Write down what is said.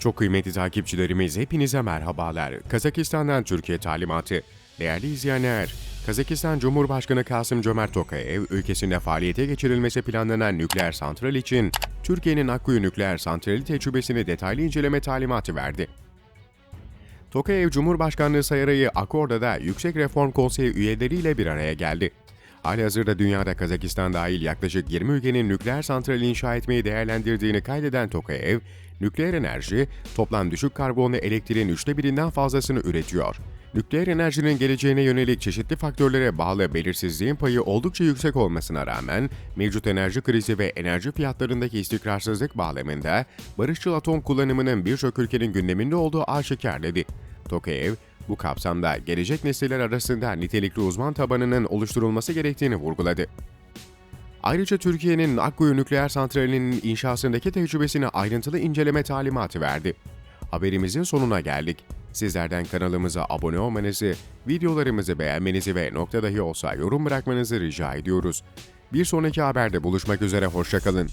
Çok kıymetli takipçilerimiz hepinize merhabalar. Kazakistan'dan Türkiye talimatı. Değerli izleyenler, Kazakistan Cumhurbaşkanı Kasım Cömert Tokayev, ülkesinde faaliyete geçirilmesi planlanan nükleer santral için Türkiye'nin Akkuyu nükleer santrali tecrübesini detaylı inceleme talimatı verdi. Tokayev Cumhurbaşkanlığı sayarayı Akorda'da Yüksek Reform Konseyi üyeleriyle bir araya geldi. Halihazırda dünyada Kazakistan dahil yaklaşık 20 ülkenin nükleer santrali inşa etmeyi değerlendirdiğini kaydeden Tokayev, nükleer enerji toplam düşük karbonlu elektriğin üçte birinden fazlasını üretiyor. Nükleer enerjinin geleceğine yönelik çeşitli faktörlere bağlı belirsizliğin payı oldukça yüksek olmasına rağmen mevcut enerji krizi ve enerji fiyatlarındaki istikrarsızlık bağlamında barışçıl atom kullanımının birçok ülkenin gündeminde olduğu aşikar dedi. Tokayev, bu kapsamda gelecek nesiller arasında nitelikli uzman tabanının oluşturulması gerektiğini vurguladı. Ayrıca Türkiye'nin Akkuyu nükleer santralinin inşasındaki tecrübesini ayrıntılı inceleme talimatı verdi. Haberimizin sonuna geldik. Sizlerden kanalımıza abone olmanızı, videolarımızı beğenmenizi ve nokta dahi olsa yorum bırakmanızı rica ediyoruz. Bir sonraki haberde buluşmak üzere, hoşçakalın.